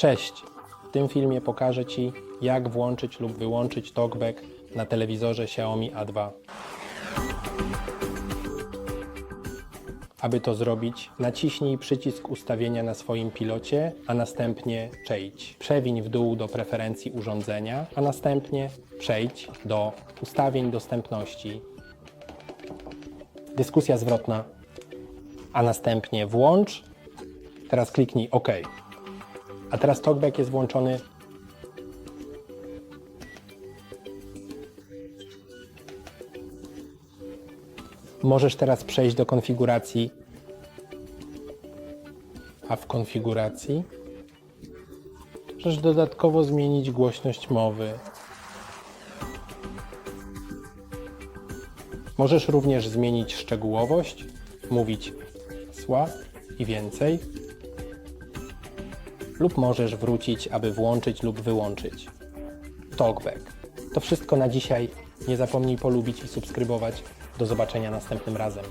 Cześć! W tym filmie pokażę Ci, jak włączyć lub wyłączyć TalkBack na telewizorze Xiaomi A2. Aby to zrobić, naciśnij przycisk ustawienia na swoim pilocie, a następnie przejdź. Przewiń w dół do preferencji urządzenia, a następnie przejdź do ustawień dostępności. Dyskusja zwrotna, a następnie włącz. Teraz kliknij OK. A teraz TalkBack jest włączony. Możesz teraz przejść do konfiguracji. A w konfiguracji możesz dodatkowo zmienić głośność mowy. Możesz również zmienić szczegółowość, mówić sła i więcej lub możesz wrócić, aby włączyć lub wyłączyć. Talkback. To wszystko na dzisiaj. Nie zapomnij polubić i subskrybować. Do zobaczenia następnym razem.